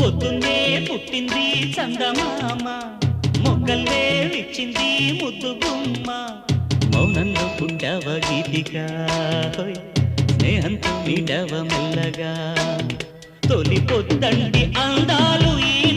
పొద్దున్నే పుట్టింది చందమామ మొగ్గల్లే విచ్చింది ముద్దు గుమ్మ మౌనంలో పుట్టావ గీతిగా స్నేహంతో మీటవ మెల్లగా. తొలి పొద్దండి అందాలు ఈ